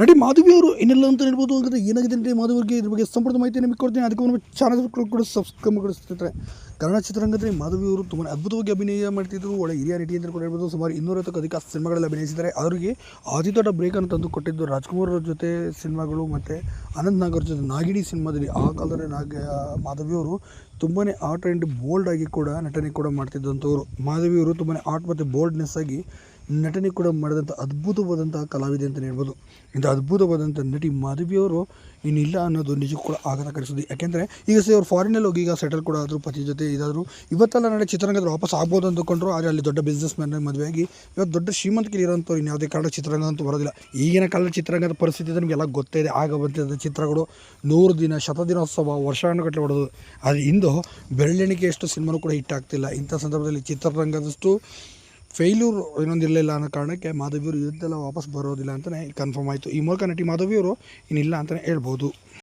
ನಟಿ ಮಾಧವಿ ಅವರು ಏನೆಲ್ಲ ಅಂತ ಹೇಳ್ಬೋದು ಅಂದರೆ ಏನಾಗಿದೆ ಮಾಧವಿ ಅವರಿಗೆ ಇದ್ರ ಬಗ್ಗೆ ಸಂಪೂರ್ಣ ಮಾಹಿತಿ ನಿಮಗೆ ಕೊಡ್ತೀನಿ. ಅದಕ್ಕೆ ಒಂದು ಚಾನಲ್ ಕೂಡ ಸಬ್ಸ್ಕ್ರೈಬ್ ಮಾಡಿಸ್ತಿರ್ತಾರೆ ಕನ್ನಡ ಚಿತ್ರರಂಗದಲ್ಲಿ ಮಾಧವಿ ಅವರು ತುಂಬ ಅದ್ಭುತವಾಗಿ ಅಭಿನಯ ಮಾಡ್ತಿದ್ರು. ಒಳ್ಳೆ ಹಿರಿಯ ನಟಿ ಅಂತ ಕೂಡ ಹೇಳ್ಬೋದು. ಸುಮಾರು ಇನ್ನೂರೈವತ್ತಕ್ಕೂ ಅಧಿಕ ಸಿನಿಮಾಗಳಲ್ಲಿ ಅಭಿನಯಿಸಿದ್ದಾರೆ. ಅವರಿಗೆ ಅತಿ ದೊಡ್ಡ ಬ್ರೇಕನ್ನು ತಂದು ಕೊಟ್ಟಿದ್ದು ರಾಜ್ಕುಮಾರ್ ಅವ್ರ ಜೊತೆ ಸಿನಿಮಾಗಳು ಮತ್ತು ಅನಂತ್ ನಾಗರ್ ಜೊತೆ ನಾಗಿಣಿ ಸಿನಿಮಾದಲ್ಲಿ ಆ ಕಾಲದಲ್ಲಿ ನಾಗ ಮಾಧವಿ ಅವರು ತುಂಬಾ ಆರ್ಟ್ ಆ್ಯಂಡ್ ಬೋಲ್ಡ್ ಆಗಿ ಕೂಡ ನಟನೆ ಕೂಡ ಮಾಡ್ತಿದ್ದಂಥವ್ರು. ಮಾಧವಿ ಅವರು ತುಂಬಾ ಆರ್ಟ್ ಮತ್ತು ಬೋಲ್ಡ್ನೆಸ್ ಆಗಿ ನಟನೆ ಕೂಡ ಮಾಡಿದಂಥ ಅದ್ಭುತವಾದಂಥ ಕಲಾವಿದೆ ಅಂತಲೇ ಹೇಳ್ಬೋದು. ಇಂಥ ಅದ್ಭುತವಾದಂಥ ನಟಿ ಮಾಧವಿಯವರು ಇನ್ನಿಲ್ಲ ಅನ್ನೋದು ನಿಜಕ್ಕೂ ಕೂಡ ಆಘಾತ ಕಡಿಸೋದು ಯಾಕೆಂದರೆ ಈಗ ಸಹ ಅವ್ರು ಫಾರಿನಲ್ಲಿ ಹೋಗಿ ಈಗ ಸೆಟಲ್ ಕೂಡ ಆದರು, ಪತಿ ಜೊತೆ ಇದಾದರೂ, ಇವತ್ತೆಲ್ಲ ನಾಳೆ ಚಿತ್ರರಂಗದಲ್ಲಿ ವಾಪಸ್ ಆಗ್ಬೋದು ಅಂದುಕೊಂಡ್ರು, ಆದರೆ ಅಲ್ಲಿ ದೊಡ್ಡ ಬಿಸ್ನೆಸ್ ಮ್ಯಾನ್ ಮದುವೆಯಾಗಿ ಇವತ್ತು ದೊಡ್ಡ ಶ್ರೀಮಂತಿಕೆ ಇರೋಂಥವ್ರು ಇನ್ಯಾವುದೇ ಕಾರಣ ಚಿತ್ರರಂಗ ಅಂತೂ ಬರೋದಿಲ್ಲ. ಈಗಿನ ಕಾಲದ ಚಿತ್ರರಂಗದ ಪರಿಸ್ಥಿತಿ ನಮಗೆಲ್ಲ ಗೊತ್ತೇ ಇದೆ. ಆಗ ಬಂದಿದ್ದ ಚಿತ್ರಗಳು ನೂರು ದಿನ, ಶತದಿನೋತ್ಸವ ವರ್ಷಾನುಗಟ್ಟಲೆ ಹೊಡೆದು. ಆದರೆ ಇಂದು ಬೆರಳೆಣಿಕೆಯಷ್ಟು ಸಿನಿಮಾನು ಕೂಡ ಹಿಟ್ಟಾಗ್ತಿಲ್ಲ ಇಂಥ ಸಂದರ್ಭದಲ್ಲಿ ಚಿತ್ರರಂಗದಷ್ಟು ಫೇಲ್ಯೂರ್ ಇನ್ನೊಂದು ಇರಲಿಲ್ಲ ಅನ್ನೋ ಕಾರಣಕ್ಕೆ ಮಾಧವಿಯವರು ಯುದ್ಧದಲ್ಲ ವಾಪಸ್ ಬರೋದಿಲ್ಲ ಅಂತಲೇ ಕನ್ಫರ್ಮ್ ಆಯಿತು. ಈ ಮೂಲಕ ನಟಿ ಮಾಧವಿಯವರು ಇನ್ನಿಲ್ಲ ಅಂತಲೇ ಹೇಳ್ಬೋದು.